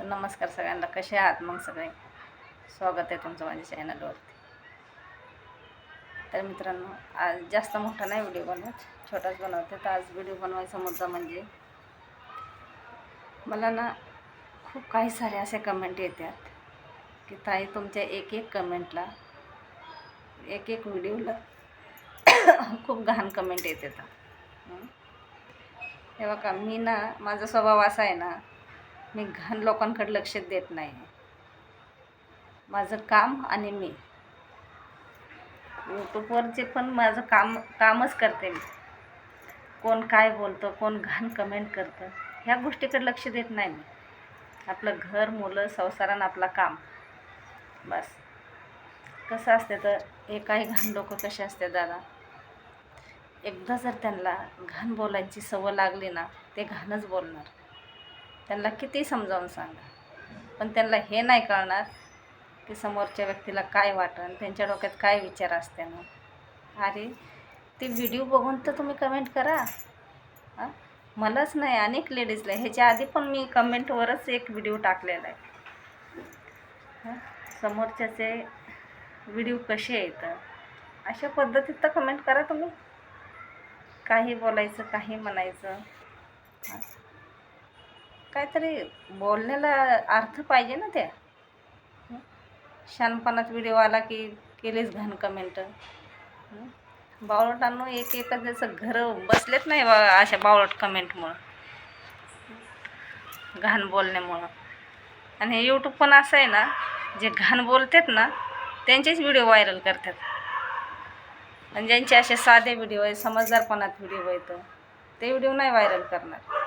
तर नमस्कार सगळ्यांना कसे आहात? मग सगळे? स्वागत आहे तुमचं माझ्या चॅनलवरती तर मित्रांनो आज जास्त मोठा नाही व्हिडिओ बनवत छोटाच बनवते. तर आज व्हिडिओ बनवायचा मुद्दा म्हणजे मला ना खूप काही सारे असे कमेंट येतात की ताई तुमच्या एक एक कमेंटला एक एक व्हिडिओला खूप घाण कमेंट येत येतात. हं. हे बघा मी ना माझा स्वभाव असा आहे ना मी घाण लोकांकडे लक्ष देत नाही. माझं काम आणि मी. यूट्यूबवरचे पण माझं काम कामच करते मी. कोण काय बोलतं कोण घाण कमेंट करतं ह्या गोष्टीकडे लक्ष देत नाही मी. आपलं घर मुलं संसारानं आपला काम. बस. कसं असते तर हे काही घाण लोक कसे असते दादा? एकदा जर त्यांना घाण बोलायची सवय लागली ना ते घाणच बोलणार. त्यांना किती समजावून सांगा. पण त्यांना हे नाही कळणार की समोरच्या व्यक्तीला काय वाटन त्यांच्या डोक्यात काय विचार असते ना अरे ते व्हिडिओ बघून तर तुम्ही कमेंट करा. हां? मलाच नाही अनेक लेडीजला ह्याच्या आधी पण मी कमेंटवरच एक व्हिडिओ टाकलेला आहे. समोरच्याचे व्हिडिओ कसे आहेत? अशा पद्धतीत तर कमेंट करा तुम्ही. काही बोलायचं काही म्हणायचं. हां? काहीतरी बोलण्याला अर्थ पाहिजे ना त्या. शानपणात शहाणपणात व्हिडिओ आला की केलीच घाण कमेंट बावळटांनो एक एक जसं घरं बसलेत नाही बा अशा बावळट कमेंटमुळं घाण बोलण्यामुळं. आणि हे यूट्यूब पण असं आहे ना जे घाण बोलतात ना त्यांचेच व्हिडिओ व्हायरल करतात. आणि ज्यांचे असे साधे व्हिडिओ आहे समजदारपणात व्हिडिओ येतं ते व्हिडिओ नाही व्हायरल करणार.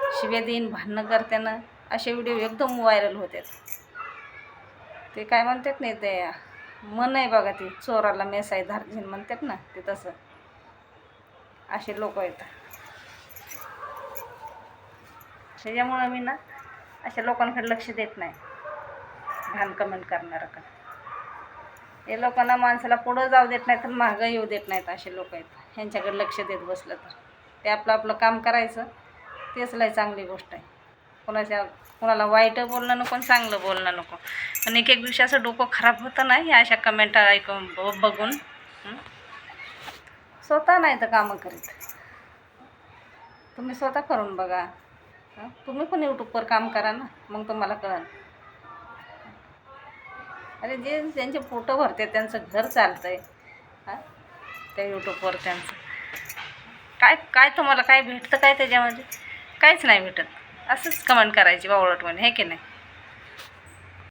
शिव्या देईन भांडणं करत्यानं असे व्हिडिओ एकदम व्हायरल होतात ते काय म्हणतात नाही ते मन आहे बघा ती चोराला मेसाई धार्जिन म्हणतात ना ते तसं. असे लोक येतात त्याच्यामुळं मी ना अशा लोकांकडे लक्ष देत नाही. घाण कमेंट करणारं. का हे लोकांना माणसाला पुढं जाऊ देत नाही तर मागं येऊ देत नाहीत असे लोक आहेत. ह्यांच्याकडे लक्ष देत बसलं तर. ते आपलं आपलं काम करायचं. तेच लय चांगली गोष्ट आहे. कोणाच्या कोणाला वाईट बोलणं नको आणि चांगलं बोलणं नको. पण एक एक दिवशी असं डोकं खराब होतं ना या अशा कमेंट ऐकून ब- बघून स्वतः नाही तर कामं करीत. तुम्ही स्वतः करून बघा. तुम्ही पण यूट्यूबवर काम करा ना मग तुम्हाला कळेल. अरे जे ज्यांचे फोटो भरते त्यांचं घर चालतं आहे हां? त्या यूट्यूबवर त्यांचं. काय काय तुम्हाला काय भेटतं काय त्याच्यामध्ये? काहीच नाही भेटत. असंच कमेंट करायची बावळटमध्ये हे की नाही?